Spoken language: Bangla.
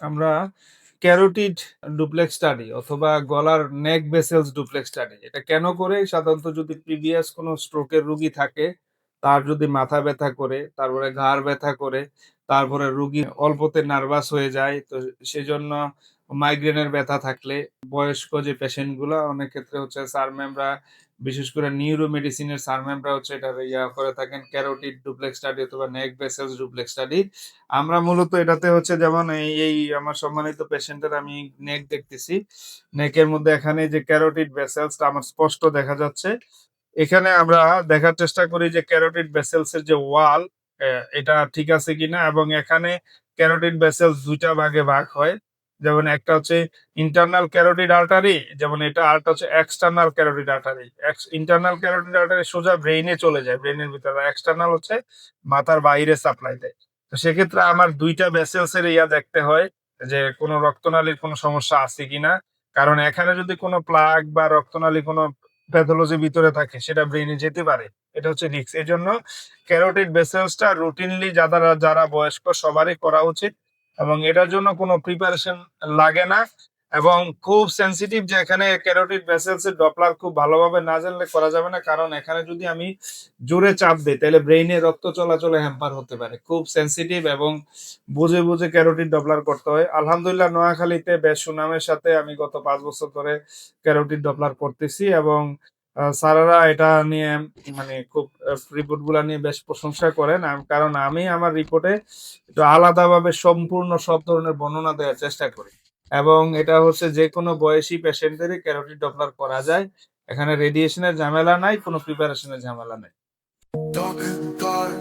আমরা ক্যারোটিড ডুপ্লেক্স স্টাডি অথবা গলার নেক বেসেলস ডুপ্লেক্স স্টাডি, এটা কেন করে? সাধারণত যদি প্রিভিয়াস কোনো স্ট্রোকের রুগী থাকে, তার যদি মাথা ব্যথা করে, তারপরে ঘাড় ব্যথা করে, তারপরে রুগী অল্পতে নার্ভাস হয়ে যায়, তো সেজন্য মাইগ্রেনের ব্যথা থাকলে বয়স্ক যে পেশেন্টগুলো অনেক ক্ষেত্রে হচ্ছে স্যার ম্যামরা বিশেষ করে নিউরো মেডিসিনের স্যার ম্যামরা হচ্ছে এটা ইয়া করে থাকেন ক্যারোটিড ডুপ্লেক্স স্টাডি অথবা নেক ভেসেলস ডুপ্লেক্স স্টাডি আমরা মূলত এটাতে হচ্ছে যেমন এই এই আমার সম্মানিত পেশেন্টের আমি নেক দেখতেছি। নেকের মধ্যে এখানে যে ক্যারোটিড ভেসেলসটা আমার স্পষ্ট দেখা যাচ্ছে। এখানে আমরা দেখার চেষ্টা করি যে ক্যারোটিড ভেসেলস এর যে ওয়াল এটা ঠিক আছে কিনা? এবং এখানে ক্যারোটিড ভেসেলস দুইটা ভাগে ভাগ হয়। যেমন একটা হচ্ছে ইন্টারনাল ক্যারোটিড আর্টারি যেমন এটা আরেকটা হচ্ছে external carotid artery internal carotid artery সোজা ব্রেইনে চলে যায় ব্রেইনের ভিতরে। এক্সটার্নাল হচ্ছে মাথার বাইরে সাপ্লাই দেয়। তো সেক্ষেত্রে আমার দুইটা ভেসেলস এর ইয়া দেখতে হয় যে কোনো রক্তনালীর কোনো সমস্যা আছে কিনা। কারণ এখানে যদি কোনো প্লাগ বা রক্তনালী কোনো প্যাথোলজি ভিতরে থাকে, সেটা ব্রেইনে যেতে পারে। এটা হচ্ছে রিক্স এই জন্য ক্যারোটিড ভেসেলসটা রুটিনলি যারা যারা বয়স্ক, সবারই করা উচিত এবং এটার জন্য কোনো প্রিপারেশন লাগে না এবং খুব সেন্সিটিভ যে এখানে ক্যারোটিড ভেসেলস এর ডপলার খুব ভালোভাবে না জানলে করা যাবে না। কারণ এখানে যদি আমি জোরে চাপ দিই, তাহলে ব্রেইনে রক্ত চলাচলে হ্যাম্পার হতে পারে। খুব সেন্সিটিভ এবং বুঝে বুঝে ক্যারোটিড ডপলার করতে হয়। আলহামদুলিল্লাহ, নোয়াখালীতে বেশ সুনামের সাথে আমি গত পাঁচ বছর ধরে ক্যারোটিড ডপলার করতেছি এবং স্যারেরা এটা নিয়ে মানে খুব রিপোর্টগুলা নিয়ে বেশ প্রশংসা করেন। কারণ আমি আমার রিপোর্টে একটু আলাদাভাবে সম্পূর্ণ সব ধরনের বর্ণনা দেওয়ার চেষ্টা করি। এবং এটা হচ্ছে যে কোনো বয়সী পেশেন্টদেরই ক্যারোটিড ডপলার করা যায়। এখানে রেডিয়েশনের ঝামেলা নাই কোনো প্রিপারেশনের ঝামেলা নাই। Dark and dark,